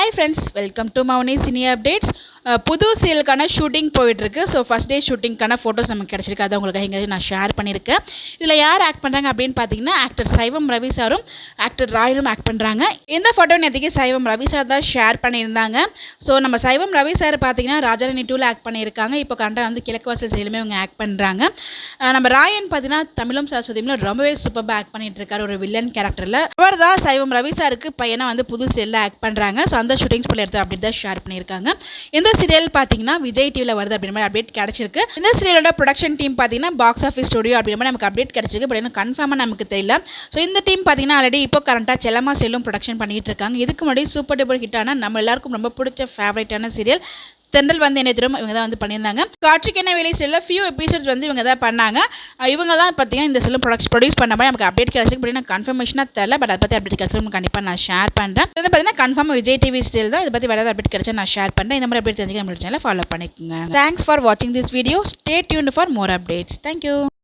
Hi friends welcome to Mouni cine updates புது சீலுக்கான shooting போயிட்டுருக்கு. ஸோ ஃபஸ்ட் டே ஷூட்டிங்க்கான ஃபோட்டோஸ் நமக்கு கிடச்சிருக்கு. அதை உங்களுக்கு இங்கே நான் ஷேர் பண்ணியிருக்கேன் இதில் யார் ஆக்ட் பண்ணுறாங்க அப்படின்னு பார்த்தீங்கன்னா ஆக்டர் சைவம் ரவி சாரும் ஆக்டர் ராயனும் ஆக்ட் பண்ணுறாங்க இந்த ஃபோட்டோ நேற்றுக்கு சைவம் ரவி சார் தான் ஷேர் பண்ணியிருந்தாங்க. ஸோ நம்ம சைவம் ரவி சார் பார்த்தீங்கன்னா ராஜாரணி டூவில் ஆக்ட் பண்ணியிருக்காங்க. இப்போ கரெக்டாக வந்து கிழக்கு வாசல் செயலுமே அவங்க ஆக்ட் பண்ணுறாங்க நம்ம ராயன் பார்த்தீங்கன்னா தமிழும் சரஸ்வதியுமே ரொம்பவே சூப்பராக ஆக்ட் பண்ணிட்டு இருக்காரு. ஒரு வில்லன் கேரக்டரில் அவர் தான் சைவம் ரவி சாருக்கு பையனை வந்து புது சீலில் ஆக்ட் பண்ணுறாங்க ஸோ அந்த ஷூட்டிங்ஸ் போல எடுத்து அப்படி தான் ஷேர் பண்ணியிருக்காங்க. இந்த சீரியல் பார்த்தீங்கன்னா விஜய் டிவியில் வருது அப்படின்ற மாதிரி அப்டேட் கிடச்சிருக்கு. இந்த சீரியலோட ப்ரொடக்ஷன் டீம் பார்த்தீங்கன்னா பாக்ஸ் ஆஃபீஸ் ஸ்டுடியோ அப்படின்ற மாதிரி நமக்கு அப்டேட் கிடச்சிருக்கு. பட் இன்னும் கன்ஃபார்மாக நமக்கு தெரியல. ஸோ இந்த டீம் பார்த்தீங்கன்னா ஆல்ரெடி இப்போ கரண்ட்டாக செல்லமா செல்லும் ப்ரொடக்ஷன் பண்ணிகிட்டு இருக்காங்க. இதுக்கு முன்னாடி சூப்பர் டூப்பர் ஹிட்டான நம்ம எல்லாருக்கும் ரொம்ப பிடிச்ச ஃபேவரட்டான சீரியல் தென்றல் வந்து என்ன திரும்ப இவங்க தான் வந்து பண்ணியிருந்தாங்க. காற்றுக்கு என்ன வேலை செல்ல ஃபியூ எபிசோட்ஸ் வந்து இவங்க தான் பண்ணாங்க. இவங்க தான் பார்த்தீங்கன்னா இந்த செல்லும் ப்ரொடக்ட் ப்ரொடியூஸ் பண்ண மாதிரி நமக்கு அப்டேட் கிடச்சிருக்கு பட் கன்ஃபர்மேஷனாக தெரில பட் அதை பற்றி அப்டேட் கிடச்சி கண்டிப்பாக நான் ஷேர் பண்ணுறேன் இது வந்து பார்த்தீங்கன்னா கன்ஃபார்ம் விஜய் டிவி ஸ்டில் தான். இதை பற்றி வேறு ஏதாவது அப்டேட் கிடச்சா நான் ஷேர் பண்ணுறேன் இந்த மாதிரி அப்டேட் தெரிஞ்சுக்க நம்ம சேனலை ஃபாலோ பண்ணிக்கோங்க தேங்க்ஸ் ஃபார் வாட்சிங் this video stay tune for more updates thank you